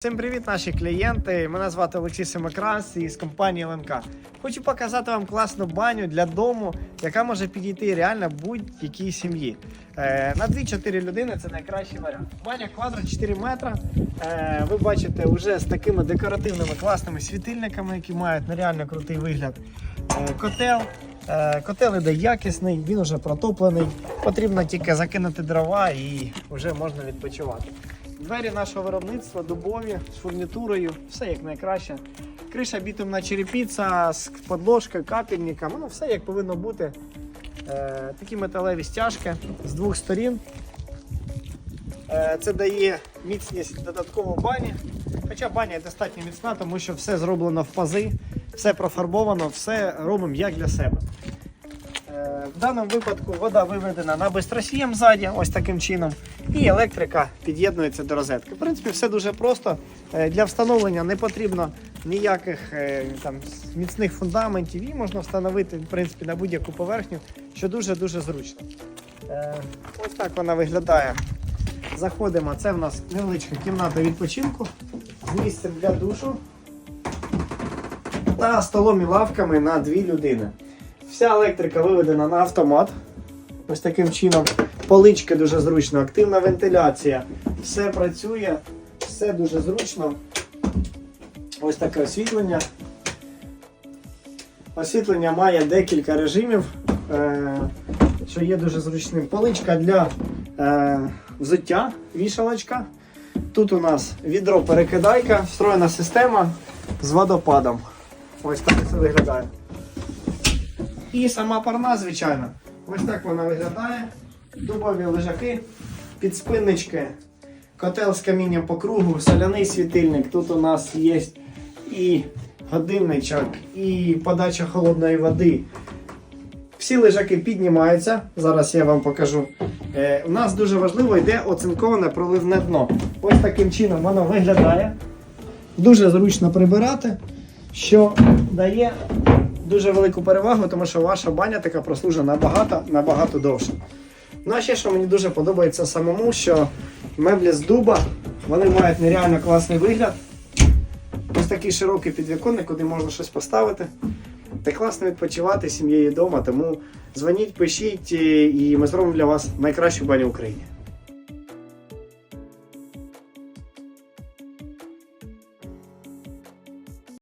Всім привіт, наші клієнти. Мене звати Олексій Семакрас із компанії ЛНК. Хочу показати вам класну баню для дому, яка може підійти реально будь-якій сім'ї. Е, на 2-4 людини це найкращий варіант. Баня квадрат 4 метра. Е, ви бачите вже з такими декоративними класними світильниками, які мають нереально крутий вигляд. Е, котел. Е, Котел іде якісний, він вже протоплений. Потрібно тільки закинути дрова і вже можна відпочивати. Двері нашого виробництва дубові з фурнітурою, все як найкраще. Криша бітумна черепіця з подложкою, капельником, ну все як повинно бути. Е, такі металеві стяжки з двох сторін. Е, це дає міцність додатково бані. Хоча баня достатньо міцна, тому що все зроблено в пази, все профарбовано, все робимо як для себе. Е, В даному випадку вода виведена на безтросієм ззаді, ось таким чином, і електрика під'єднується до розетки. В принципі, все дуже просто. Е, Для встановлення не потрібно ніяких е, там, міцних фундаментів, і можна встановити в принципі, на будь-яку поверхню, що дуже-дуже зручно. Ось так вона виглядає. Заходимо, це в нас невеличка кімната відпочинку з місцем для душу та столом і лавками на дві людини. Вся електрика виведена на автомат. Ось таким чином. Полички дуже зручно, активна вентиляція. Все працює, все дуже зручно. Ось таке освітлення. Освітлення має декілька режимів, е, що є дуже зручним. Поличка для е, взуття, вішалочка. Тут у нас відро перекидайка, встроєна система з водопадом. Ось так це виглядає. І сама парна, звичайно. Ось так вона виглядає. Дубові лежаки, підспиннички, котел з камінням по кругу, соляний світильник. Тут у нас є і годинничок, і подача холодної води. Всі лежаки піднімаються. Зараз я вам покажу. Е, у нас дуже важливо йде оцинковане проливне дно. Ось таким чином воно виглядає. Дуже зручно прибирати, що дає дуже велику перевагу, тому що ваша баня така прослужить набагато, набагато довше. Ну а ще що мені дуже подобається самому, що меблі з дуба вони мають нереально класний вигляд. Ось такий широкий підвіконник, куди можна щось поставити. Та класно відпочивати сім'єю вдома, тому дзвоніть, пишіть, і ми зробимо для вас найкращу баню в Україні.